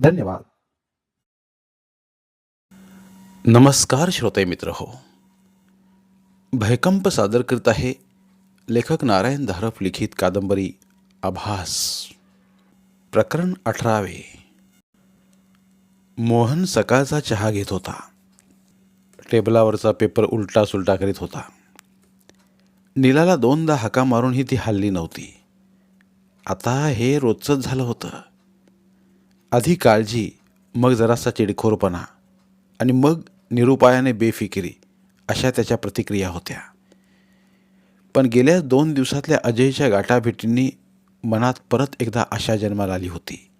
धन्यवाद. नमस्कार श्रोते मित्र हो. भयकंप सादर करीत आहे लेखक नारायण धारफ लिखित कादंबरी आभास. प्रकरण अठरावे. मोहन सकाळचा चहा घेत होता. टेबलावरचा पेपर उलटा सुलटा करीत होता. नीलाला दोनदा हाका मारूनही ती हल्ली नव्हती. आता हे रोजचंच झालं होतं. आधी काळजी मग जरासा चिडखोरपणा आणि मग निरुपायाने बेफिकिरी अशा त्याच्या प्रतिक्रिया होत्या. पण गेल्या दोन दिवसातल्या अजयच्या गाठाभेटींनी मनात परत एकदा आशा जन्माला आली होती.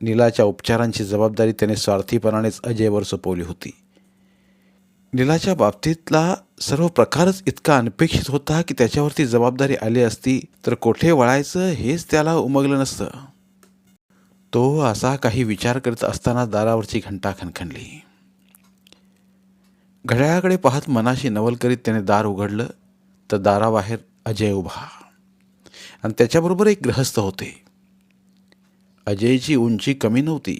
नीलाच्या उपचारांची जबाबदारी त्याने स्वार्थीपणानेच अजयवर सोपवली होती. नीलाच्या बाबतीतला सर्व प्रकारच इतका अनपेक्षित होता की त्याच्यावरती जबाबदारी आली असती तर कोठे वळायचं हेच त्याला उमगलं नसतं. तो असा काही विचार करत असताना दारावरची घंटा खणखणली. घड्याळाकडे पाहत मनाशी नवल करीत त्याने दार उघडलं तर दाराबाहेर अजय उभा. आणि त्याच्याबरोबर एक ग्रहस्थ होते. अजयची उंची कमी नव्हती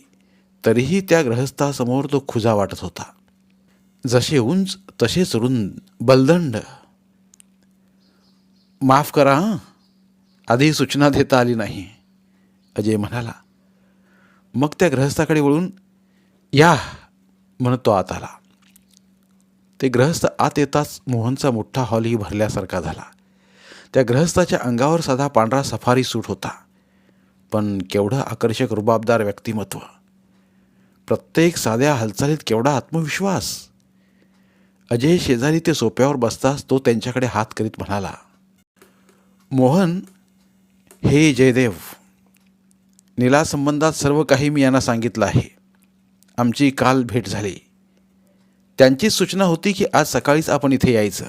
तरीही त्या ग्रहस्थासमोर तो खुजा वाटत होता. जसे उंच तसेच रुंद बलदंड. माफ करा आधी सूचना देता आली नाही अजय म्हणाला. मग त्या ग्रहस्थाकडे वळून या म्हणत तो आत आला. ते ग्रहस्थ आत येताच मोहनचा मोठा हॉलही भरल्यासारखा झाला. त्या ग्रहस्थाच्या अंगावर साधा पांढरा सफारी सूट होता. पण केवढं आकर्षक रुबाबदार व्यक्तिमत्व. प्रत्येक साध्या हालचालीत केवढा आत्मविश्वास. अजय शेजारी ते सोप्यावर बसताच तो त्यांच्याकडे हात करीत म्हणाला मोहन हे जयदेव निलासंबंधात सर्व काही मी यांना सांगितलं आहे. आमची काल भेट झाली. त्यांचीच सूचना होती की आज सकाळीच आपण इथे यायचं.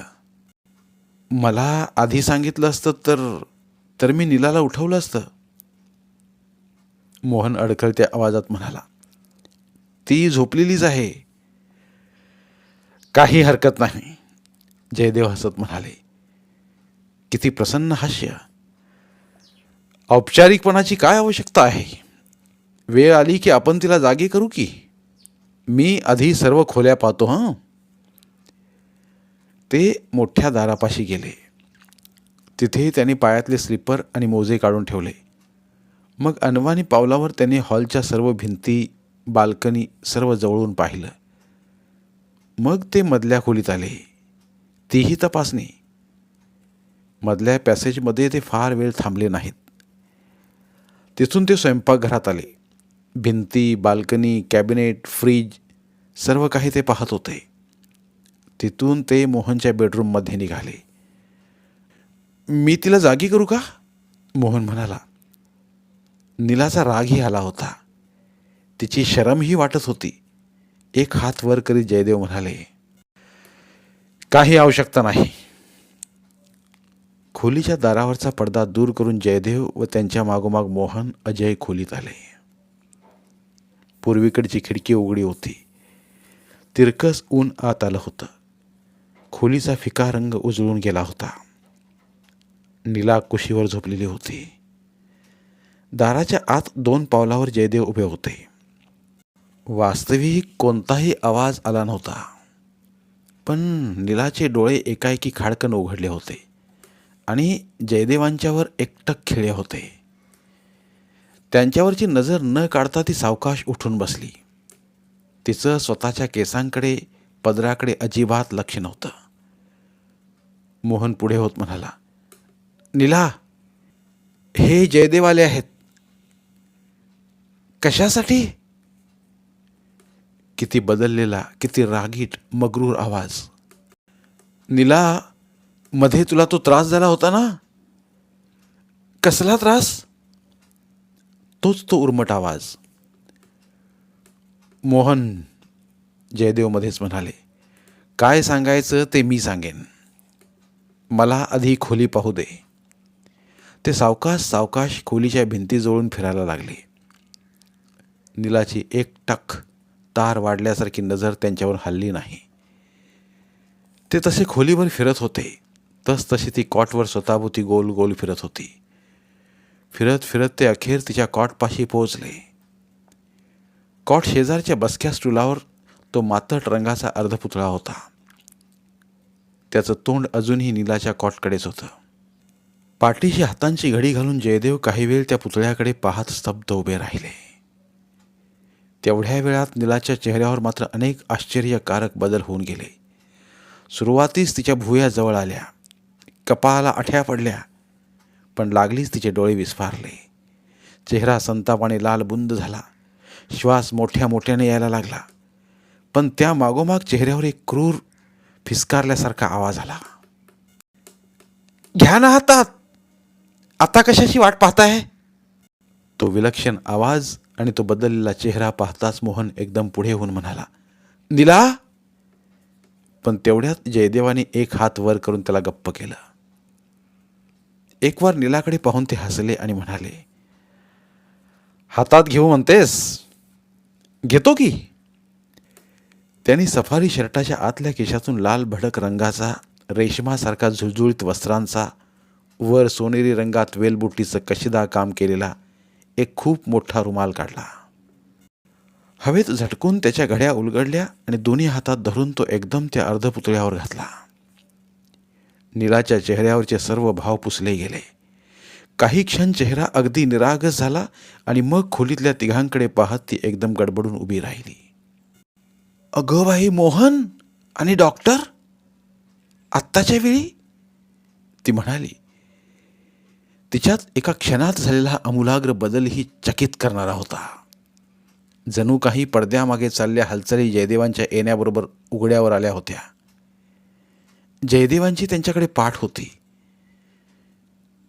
मला आधी सांगितलं असतं तर तर मी नीलाला उठवलं असतं. मोहन अडखळत्या आवाजात म्हणाला ती झोपलेलीच आहे. काही हरकत नाही. जयदेव हसत म्हणाले किती प्रसन्न हास्य. औपचारिकपणाची काय आवश्यकता आहे? वेळ आली की आपण तिला जागी करू की? मी आधी सर्व खोल्या पाहतो हां? ते मोठ्या दारापाशी गेले. तिथे त्यांनी पायातले स्लीपर आणि मोजे काढून ठेवले. मग अनवानी पावलावर त्याने हॉलच्या सर्व भिंती बाल्कनी सर्व जवळून पाहिलं. मग ते मधल्या खोलीत आले. तीही तपासणी. मधल्या पॅसेजमध्ये ते फार वेळ थांबले नाहीत. तिथून ते स्वयंपाकघरात आले. भिंती बाल्कनी कॅबिनेट फ्रीज सर्व काही ते पाहत होते. तिथून ते मोहनच्या बेडरूममध्ये निघाले. मी तिला जागी करू का? मोहन म्हणाला. नीलाचा रागही आला होता. तिची शरमही वाटत होती. एक हात वर करीत जयदेव म्हणाले काही आवश्यकता नाही. खोलीच्या दारावरचा पडदा दूर करून जयदेव व त्यांच्या मागोमाग मोहन अजय खोलीत आले. पूर्वीकडची खिडकी उघडी होती. तिरकस ऊन आत आलं होतं. खोलीचा फिका रंग उजळून गेला होता. नीला कुशीवर झोपलेली होती. दाराच्या आत दोन पावलावर जयदेव उभे होते. वास्तविक कोणताही आवाज आला नव्हता. पण नीलाचे डोळे एकाएकी खाडकन उघडले होते. आणि जयदेवांच्यावर एकटक खेळे होते. त्यांच्यावरची नजर न काढता ती सावकाश उठून बसली. तिचं स्वतःच्या केसांकडे पदराकडे अजिबात लक्ष नव्हतं. मोहन पुढे होत म्हणाला निला हे जयदेव आले आहेत. कशासाठी? किती बदललेला किती रागीट मगरूर आवाज. निला मध्ये तुला तो त्रास झाला होता ना? कसला त्रास? तोच तो उर्मट आवाज. मोहन जयदेव मध्येच म्हणाले काय सांगायचं ते मी सांगेन. मला आधी खोली पाहू दे. ते सावकाश सावकाश खोलीच्या भिंतीजवळून फिरायला लागले. नीलाची एक टक तार वाढल्यासारखी नजर त्यांच्यावर हल्ली नाही. ते तसे खोलीवर फिरत होते. तसतशी ती कॉटवर स्वतःभोवती गोल गोल फिरत होती. फिरत फिरत ते अखेर तिच्या कॉटपाशी पोहोचले. कॉट शेजारच्या बसक्या स्टुलावर तो मातट रंगाचा अर्धपुतळा होता. त्याचं तोंड अजूनही नीलाच्या कॉटकडेच होतं. पाठीशी हातांची घडी घालून जयदेव काही वेळ त्या पुतळ्याकडे पाहत स्तब्ध उभे राहिले. तेवढ्या वेळात नीलाच्या चेहऱ्यावर मात्र अनेक आश्चर्यकारक बदल होऊन गेले. सुरुवातीस तिच्या भुया जवळ आल्या. कपाळाला आठ्या पडल्या. पण लागलीच तिचे डोळे विस्फारले. चेहरा संतापाने लाल बुंद झाला. श्वास मोठ्या मोठ्याने यायला लागला. पण त्या मागोमाग चेहऱ्यावर एक क्रूर फिसकारल्यासारखा आवाज आला. घ्या ना हातात. आता कशाची वाट पाहताय? तो विलक्षण आवाज आणि तो बदललेला चेहरा पाहताच मोहन एकदम पुढे होऊन म्हणाला दिला पण तेवढ्यात जयदेवाने एक हात वर करून त्याला गप्प केलं. एक वार नीलाकडे पाहून ते हसले आणि म्हणाले हातात घेऊ म्हणतेस? घेतो की? त्यांनी सफारी शर्टाच्या आतल्या केशातून लाल भडक रंगाचा रेशमासारखा झुळझुळीत वस्त्रांचा वर सोनेरी रंगात वेलबुट्टीचं कशीदा काम केलेला एक खूप मोठा रुमाल काढला. हवेत झटकून त्याच्या घड्या उलगडल्या आणि दोन्ही हातात धरून तो एकदम त्या अर्धपुतळ्यावर घातला. नीलाच्या चेहऱ्यावरचे सर्व भाव पुसले गेले. काही क्षण चेहरा अगदी निरागस झाला आणि मग खोलीतल्या तिघांकडे पाहत ती एकदम गडबडून उभी राहिली. अगं बाई मोहन आणि डॉक्टर? आत्ताच्या वेळी? ती म्हणाली तिच्यात एका क्षणात झालेला हा अमूलाग्र बदलही चकित करणारा होता. जणू काही पडद्यामागे चालल्या हालचाली जयदेवांच्या येण्याबरोबर उघड्यावर आल्या होत्या. जयदेवांची त्यांच्याकडे पाठ होती.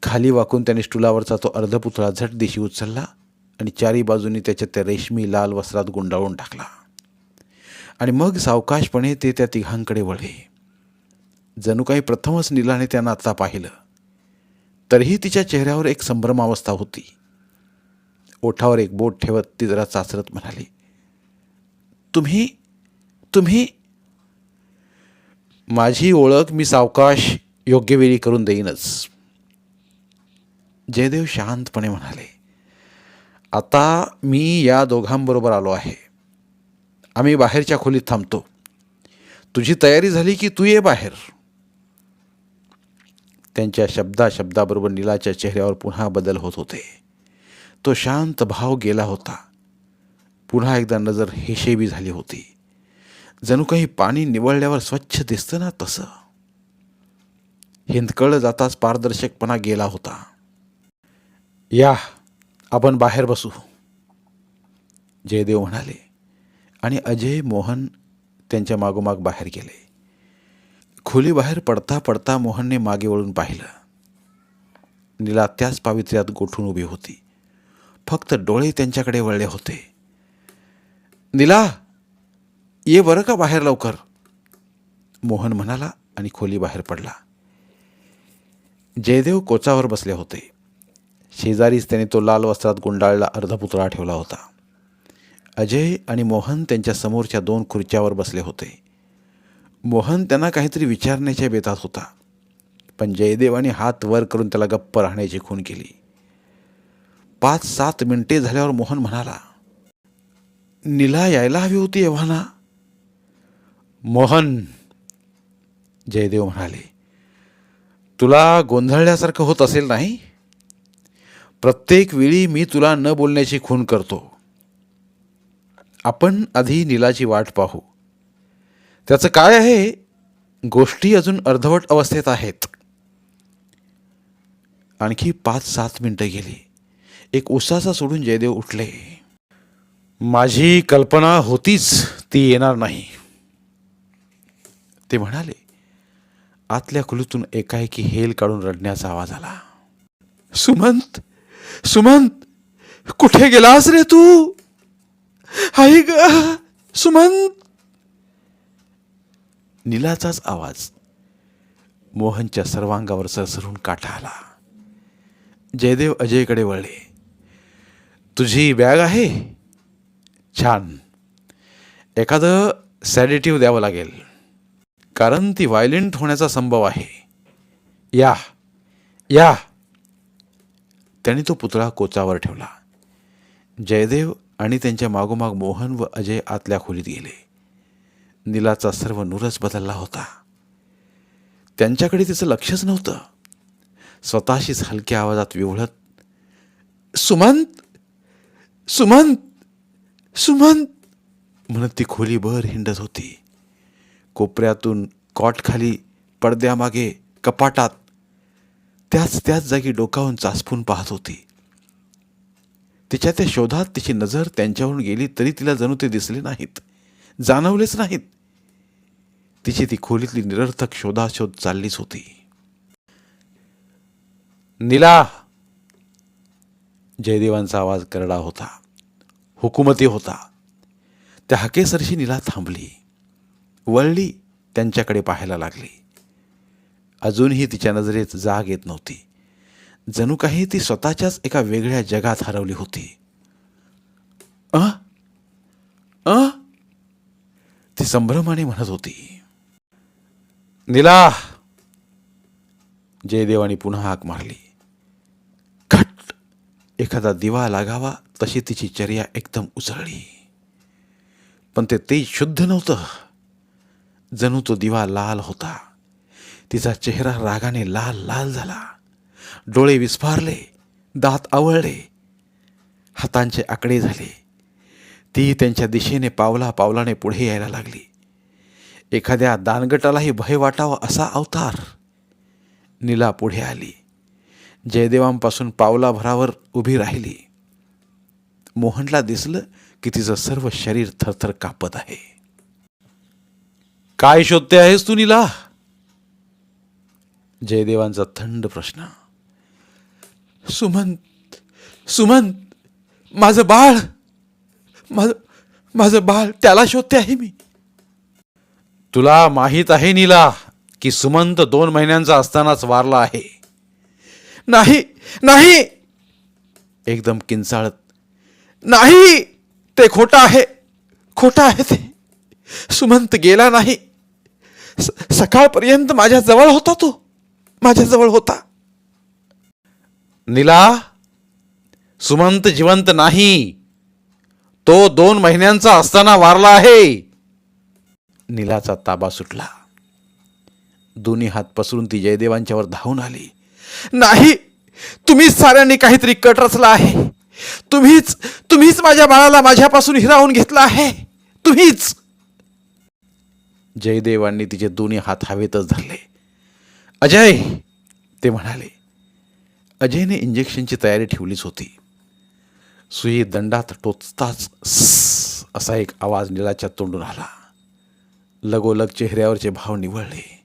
खाली वाकून त्याने स्टुलावरचा तो अर्धपुतळा झट दिशी उचलला आणि चारी बाजूनी त्याच्या त्या रेशमी लाल वस्त्रात गुंडाळून टाकला. आणि मग सावकाशपणे ते त्या तिघांकडे वळले. जणू काही प्रथमच नीलाने त्यांना आता पाहिलं. तरीही तिच्या चेहऱ्यावर एक संभ्रमावस्था होती. ओठावर एक बोट ठेवत ती जरा चाचरत म्हणाली तुम्ही तुम्ही माझी ओळख मी सावकाश योग्य वेळी करून देईनच. जयदेव शांतपणे म्हणाले आता मी या दोघांबरोबर आलो आहे. आम्ही बाहेरच्या खोलीत थांबतो. तुझी तयारी झाली की तू ये बाहेर. त्यांच्या शब्दा शब्दाबरोबर नीलाच्या चेहऱ्यावर पुन्हा बदल होत होते. तो शांत भाव गेला होता. पुन्हा एकदा नजर हेशेबी झाली होती. जणू काही पाणी निवळल्यावर स्वच्छ दिसतं ना तसं. हिंदकळ जाताच पारदर्शकपणा गेला होता. या आपण बाहेर बसू. जयदेव म्हणाले. आणि अजय मोहन त्यांच्या मागोमाग बाहेर गेले. खोली बाहेर पडता पडता मोहनने मागे वळून पाहिलं. नीला त्याच पावित्र्यात गोठून उभी होती. फक्त डोळे त्यांच्याकडे वळले होते. नीला! ये बरं का बाहेर लवकर? मोहन म्हणाला आणि खोली बाहेर पडला. जयदेव कोचावर बसले होते. शेजारीच त्याने तो लाल वस्त्रात गुंडाळला अर्धपुतळा ठेवला होता. अजय आणि मोहन त्यांच्या समोरच्या दोन खुर्च्यावर बसले होते. मोहन त्यांना काहीतरी विचारण्याच्या बेतात होता. पण जयदेवाने हात वर करून त्याला गप्प राहण्याची खून केली. पाच सात मिनिटे झाल्यावर मोहन म्हणाला नीला यायला हवी होती एव्हाना? मोहन. जयदेव म्हणाले तुला गोंधळल्यासारखं होत असेल नाही? प्रत्येक वेळी मी तुला न बोलण्याची खून करतो. आपण आधी नीलाची वाट पाहू. त्याचं काय आहे? गोष्टी अजून अर्धवट अवस्थेत आहेत. आणखी पाच सात मिनटं गेली. एक उसासा सोडून जयदेव उठले. माझी कल्पना होतीच ती येणार नाही. ते म्हणाले आतल्या खुलीतून एकाएकी हेल काढून रडण्याचा आवाज आला. सुमंत सुमंत कुठे गेलास रे तू? आई ग सुमंत. नीलाचाच आवाज मोहनच्या सर्वांगावर सरसरून काठा आला. जयदेव अजयकडे वळले. तुझी बॅग आहे? छान. एखादं सॅडेटिव्ह द्यावं लागेल. कारण ती व्हायलेंट होण्याचा संभव आहे. या या. त्याने तो पुतळा कोचावर ठेवला. जयदेव आणि त्यांच्या मागोमाग मोहन व अजय आतल्या खोलीत गेले. नीलाचा सर्व नूरच बदलला होता. त्यांच्याकडे तिचं लक्षच नव्हतं. स्वतःशीच हलक्या आवाजात विवळत सुमंत! सुमंत! सुमंत! म्हणत ती खोलीभर हिंडत होती. कोपऱ्यातून कॉटखाली पडद्यामागे कपाटात त्याच त्याच जागी डोकावून चाचपून पाहत होती. तिच्या त्या शोधात तिची नजर त्यांच्यावरून गेली तरी तिला जणू ते दिसले नाहीत जाणवलेच नाहीत. तिची ती खोलीतली निरर्थक शोधाशोध चाललीच होती. निला! जयदेवांचा आवाज करडा होता हुकुमती होता. त्या हकेसरशी निला थांबली. वळली त्यांच्याकडे पाहायला लागली. अजूनही तिच्या नजरेत जाग येत नव्हती. जणू काही ती स्वतःच्याच एका वेगळ्या जगात हरवली होती. अ? अ? ती संभ्रमाने म्हणत होती. नीला! जयदेवाने पुन्हा हाक मारली. खट एखादा दिवा लागावा तशी तिची चर्या एकदम उसळली. पण ते तेज शुद्ध नव्हतं. जणू तो दिवा लाल होता. तिचा चेहरा रागाने लाल लाल झाला. डोळे विस्फारले दात आवळले हातांचे आकडे झाले. ती त्यांच्या दिशेने पावला पावलाने पुढे यायला लागली. एखाद्या दानगटालाही भय वाटावा असा अवतार. नीला पुढे आली. जयदेवांपासून पावलाभरावर उभी राहिली. मोहनला दिसलं की तिचं सर्व शरीर थरथर कापत आहे. काय शोधते आहेस तू नीला? जयदेवांचा थंड प्रश्न. सुमंत सुमंत माझं बाळ माझं माझं बाळ त्याला शोधते आहे मी. तुला माहीत आहे नीला की सुमंत दोन महिन्यांचा असतानाच वारला आहे. नाही नाही! एकदम किंचाळत. नाही! ते खोटं आहे. खोटं आहे ते. सुमंत गेला नाही. सकाळपर्यंत माझ्या जवळ होता तो. माझ्याजवळ होता. नीला सुमंत जिवंत नाही. तो दोन महिन्यांचा असताना वारला आहे. नीलाचा ताबा सुटला. दोन्ही हात पसरून ती जयदेवांच्यावर धावून आली. नाही तुम्हीच साऱ्यांनी काहीतरी कट रचला आहे. तुम्हीच तुम्हीच माझ्या बाळाला माझ्यापासून हिरावून घेतला आहे. तुम्हीच. जयदेवांनी तिचे दोन्ही हात हवेतच धरले. अजय ते म्हणाले अजयने इंजेक्शनची तयारी ठेवलीच होती. सुई दंडात टोचताच असा एक आवाज निळाच्या तोंडून आला. लगोलग चेहऱ्यावरचे भाव निवळले.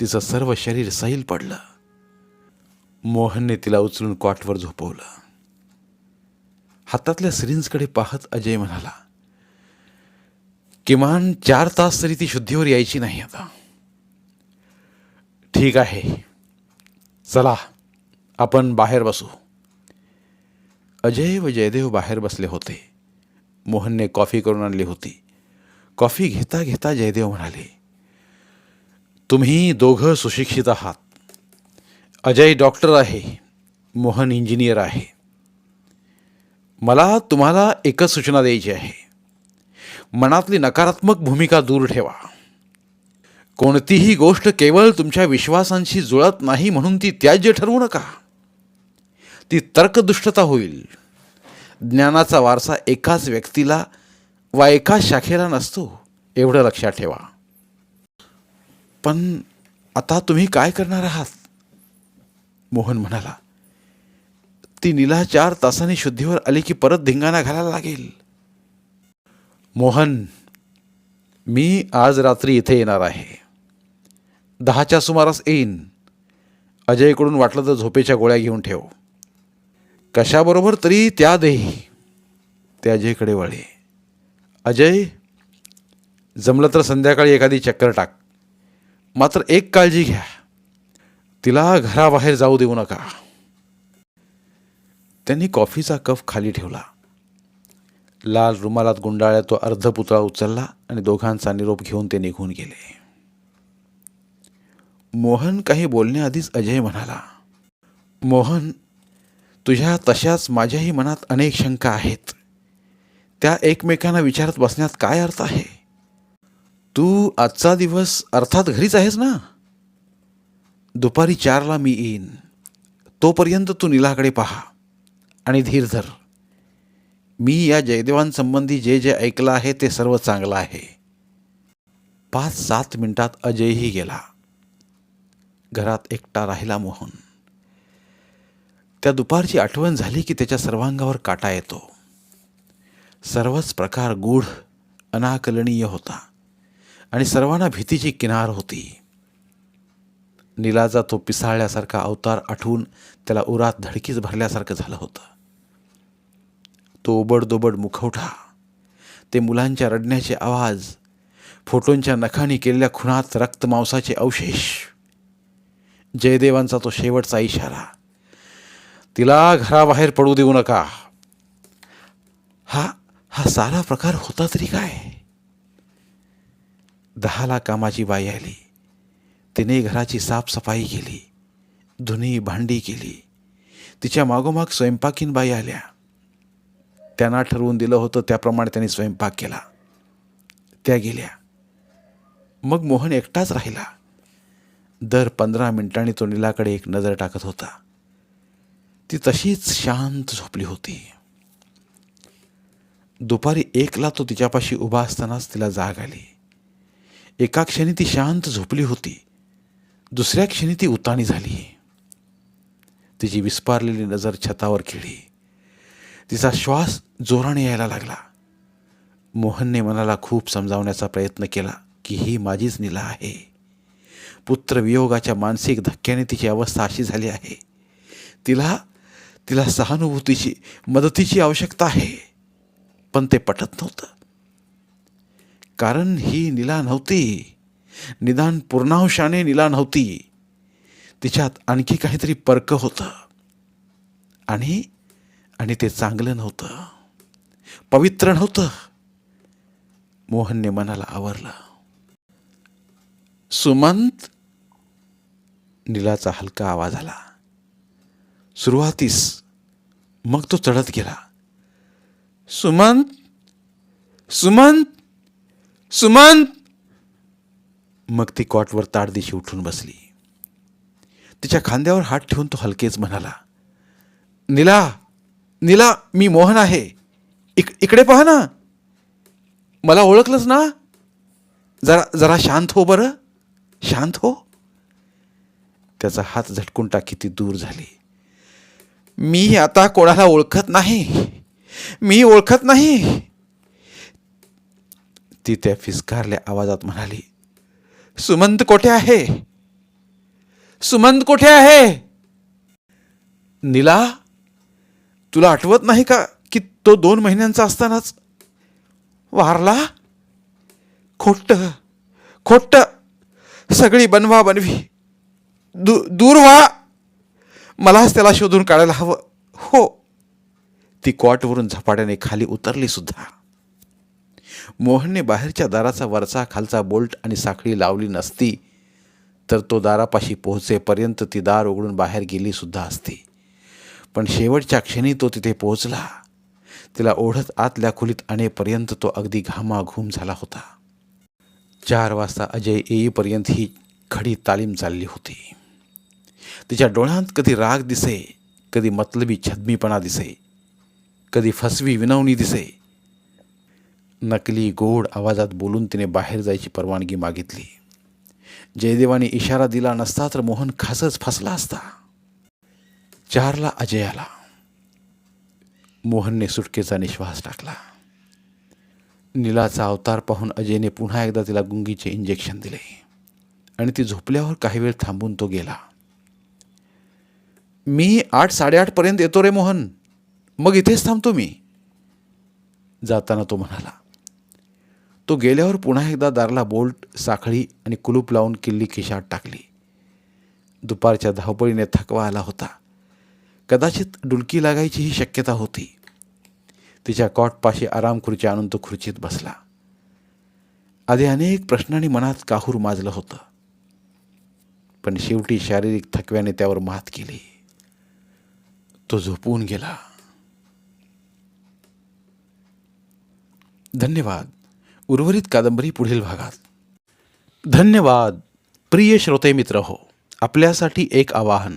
तिचं सर्व शरीर सैल पडलं. मोहनने तिला उचलून कॉटवर झोपवलं. हातातल्या सिरिंजकडे पाहत अजय म्हणाला किमान चार तास तरी ती शुद्धीवर यायची नाही आता. ठीक आहे. चला आपण बाहेर बसू. अजय व जयदेव बाहेर बसले होते. मोहनने कॉफी करून आणली होती. कॉफी घेता घेता जयदेव म्हणाले तुम्ही दोघं सुशिक्षित आहात. अजय डॉक्टर आहे. मोहन इंजिनियर आहे. मला तुम्हाला एकच सूचना द्यायची आहे. मनातली नकारात्मक भूमिका दूर ठेवा. कोणतीही गोष्ट केवळ तुमच्या विश्वासांशी जुळत नाही म्हणून ती त्याज्य ठरवू नका. ती तर्कदुष्टता होईल. ज्ञानाचा वारसा एकाच व्यक्तीला वा एकाच शाखेला नसतो एवढं लक्षात ठेवा. पण आता तुम्ही काय करणार आहात? मोहन म्हणाला. ती नीला चार तासांनी शुद्धीवर आली की परत धिंगाणा घालायला लागेल. मोहन मी आज रात्री इथे येणार आहे. दहाच्या सुमारास येईन. अजयकडून वाटलं तर झोपेच्या गोळ्या घेऊन ठेव. कशाबरोबर तरी त्या देही. ते अजयकडे वळे अजय जमलं तर संध्याकाळी एखादी चक्कर टाक. मात्र एक काळजी घ्या. तिला घराबाहेर जाऊ देऊ नका. त्यांनी कॉफीचा कप खाली ठेवला. लाल रुमालात गुंडाळ्या तो अर्धपुतळा उचलला आणि दोघांचा निरोप घेऊन ते निघून गेले. मोहन काही बोलण्याआधीच अजय म्हणाला मोहन तुझ्या तशाच माझ्याही मनात अनेक शंका आहेत. त्या एकमेकांना विचारत बसण्यात काय अर्थ आहे? तू आजचा दिवस अर्थात घरीच आहेस ना? दुपारी चारला मी येईन. तोपर्यंत तू नीलाकडे पहा आणि धीर धर. मी या जयदेवांसंबंधी जे जे ऐकलं आहे ते सर्व चांगलं आहे. पाच सात मिनिटात अजयही गेला. घरात एकटा राहिला मोहन. त्या दुपारची आठवण झाली की त्याच्या सर्वांगावर काटा येतो. सर्वच प्रकार गूढ अनाकलनीय होता आणि सर्वांना भीतीची किनार होती. निलाजा तो पिसाळल्यासारखा अवतार आठवून त्याला उरात धडकीच भरल्यासारखं झालं होतं. तो ओबडदोबड मुखवठा ते मुलांच्या रडण्याचे आवाज फोटोंच्या नखानी केलेल्या खुणात रक्तमांसाचे अवशेष. जयदेवांचा तो शेवटचा इशारा. तिला घराबाहेर पडू देऊ नका. हा हा सारा प्रकार होता तरी काय? दहाला कामाची बाई आली. तिने घराची साफसफाई केली. धुनी भांडी केली. तिच्या मागोमाग स्वयंपाकीन बाई आल्या. त्यांना ठरवून दिलं होतं त्याप्रमाणे त्यांनी स्वयंपाक केला. त्या गेल्या. मग मोहन एकटाच राहिला. दर पंधरा मिनिटांनी तो नीलाकडे एक नजर टाकत होता. ती तशीच शांत झोपली होती. दुपारी एकला तो तिच्यापाशी उभा असतानाच तिला जाग आली. एका क्षणी ती शांत झोपली होती. दुसऱ्या क्षणी ती उताणी झाली. तिची विस्पारलेली नजर छतावर खेळी तिचा श्वास जोराने यायला लागला. मोहनने मनाला खूप समजावण्याचा प्रयत्न केला की ही माझीच निला आहे. पुत्रवियोगाच्या मानसिक धक्क्याने तिची अवस्था अशी झाली आहे. तिला तिला सहानुभूतीची मदतीची आवश्यकता आहे. पण ते पटत नव्हतं. कारण ही निला नव्हती. निदान पूर्णांशाने निला नव्हती. तिच्यात आणखी काहीतरी पर्क होतं. आणि आणि ते चांगलं नव्हतं. पवित्र नव्हतं. मोहनने मनाला आवरलं. सुमंत निलाचा हलका आवाज आला. सुरुवातीस मग तो चढत गेला. सुमंत सुमंत सुमंत! मग ती कॉटवर ताडदिशी उठून बसली. तिच्या खांद्यावर हात ठेवून तो हलकेच म्हणाला निला नीला मी मोहन आहे. इक इकडे पहा ना. मला ओळखलंच ना? जरा जरा शांत हो बरं. शांत हो. त्याचा हात झटकून टाकी ती दूर झाली. मी आता कोणाला ओळखत नाही. मी ओळखत नाही. ती त्या फिसकारल्या आवाजात म्हणाली सुमंत कोठे आहे? सुमंत कोठे आहे? नीला तुला आठवत नाही का की तो दोन महिन्यांचा असतानाच वारला? खोट खोट्ट. सगळी बनवा बनवी. दू दूर व्हा. मलाच त्याला शोधून काढायला हवं. हो. ती कॉटवरून झपाट्याने खाली उतरली सुद्धा. मोहनने बाहेरच्या दाराचा वरचा खालचा बोल्ट आणि साखळी लावली नसती तर तो दारापाशी पोहोचेपर्यंत ती दार उघडून बाहेर गेली सुद्धा असती. पण शेवटच्या क्षणी तो तिथे पोहोचला. तिला ओढत आतल्या खोलीत आणेपर्यंत तो अगदी घामाघूम झाला होता. चार वाजता अजय येईपर्यंत ही खडी तालीम चालली होती. तिच्या डोळ्यात कधी राग दिसे कधी मतलबी छदमीपणा दिसे कधी फसवी विनवणी दिसे. नकली गोड आवाजात बोलून तिने बाहेर जायची परवानगी मागितली. जयदेवाने इशारा दिला नसता तर मोहन खासच फसला असता. चारला अजय आला. मोहनने सुटकेचा निश्वास टाकला. नीलाचा अवतार पाहून अजयने पुन्हा एकदा तिला गुंगीचे इंजेक्शन दिले. आणि ती झोपल्यावर काही वेळ थांबून तो गेला. मी आठ साडेआठपर्यंत येतो रे मोहन. मग इथेच थांबतो मी. जाताना तो म्हणाला. तो गेल्यावर पुन्हा एकदा दारला बोल्ट साखळी आणि कुलूप लावून किल्ली खिशात टाकली. दुपारच्या धावपळीने थकवा आला होता. कदाचित डुलकी लागायची ही शक्यता होती. तिच्या कॉटपाशी आराम खुर्ची आणून तो खुर्चीत बसला. आधी अनेक प्रश्नांनी मनात काहूर माजलं होतं. पण शेवटी शारीरिक थकव्याने त्यावर मात केली. तो झोपून गेला. धन्यवाद. उर्वरित कादंबरी पुढील भागात. धन्यवाद. प्रिय श्रोते मित्र हो आपल्यासाठी एक आवाहन.